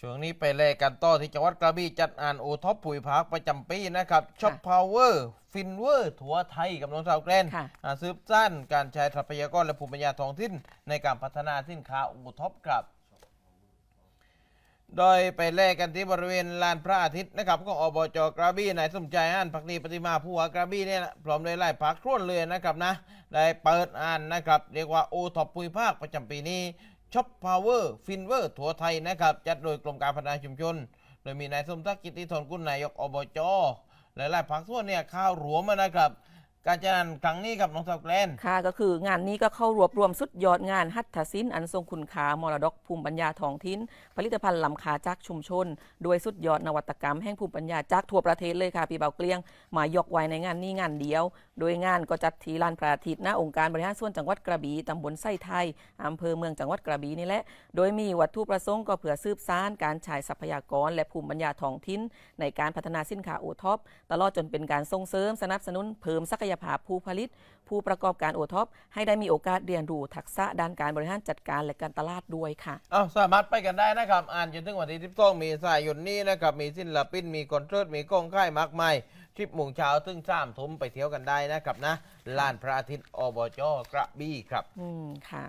ช่วงนี้ไปเลยกันต่อที่จังหวัดกระบี่จัดอ่านโอท็อปปุ๋ยพักประจำปีนะครับช็อปพาวเวอร์ฟินเวอร์ถัวไทยกับน้องสาวแกรนค่ะอ่าสืบสั้นการใช้ทรัพยากรและภูมิปัญญาท้องถิ่นในการพัฒนาสินค้าโอท็อปครับ โดยไปแลกกันที่บริเวณลานพระอาทิตย์นะครับของอบจกระบี่นายสมใจอ่านพักดีปฏิมาผู้ว่ากระบี่เนี่ยนะพร้อมด้วยไล่พักคร่วนเลยนะครับนะได้เปิดอ่านนะครับเรียกว่าโอท็อปปุยภาคประจำปีนี้ ช็อปพาวเวอร์ฟินเวอร์ถั่วไทยนะครับ จัดโดยกรมการพัฒนาชุมชน โดยมีนายสมศักดิ์กิติธนกุลนายกอบจและหลายพักส่วนเนี่ยข้าวรวมมานะครับ การจัดงานครั้งนี้กับน้องสาวแกลน ค่ะก็คืองานนี้ก็เข้ารวบรวมสุดยอดงานหัตถศิลป์อันทรงคุณค่ามรดกภูมิปัญญาท้องถิ่นผลิตภัณฑ์ลำคาจากชุมชน โดยสุดยอดนวัตกรรมแห่งภูมิปัญญาจากทั่วประเทศเลยค่ะพี่เบาเกลี้ยง มายกไว้ในงานนี้งานเดียว โดยงานก็จัดที่ลานพระอาทิตย์ณองค์การบริหารส่วนจังหวัดกระบี่ตำบลไส้ไทยอำเภอเมืองจังหวัดกระบี่นี่แหละโดยมีวัตถุประสงค์ก็เพื่อสืบสานการใช้ทรัพยากร และภูมิปัญญาท้องถิ่นในการพัฒนาสินค้าโอท็อปตลอดจนเป็นการส่งเสริมสนับสนุนเพิ่มศักยภาพผู้ผลิต ผู้ประกอบการโอท็อปให้ได้มีโอกาสเรียนรู้ทักษะด้านการบริหารจัดการและการตลาดด้วยค่ะเอาสามารถไปกันได้นะครับ อ่านจนถึงวันที่12มีสายนนี้นะครับ มีศิลปิน มีคอนเสิร์ต มีกล้องค่ายมากมายทริปโมงเช้าถึงสามทุ่มไปเที่ยวกันได้นะครับนะ ลานพระอาทิตย์อบจกระบี่ครับ อืมค่ะ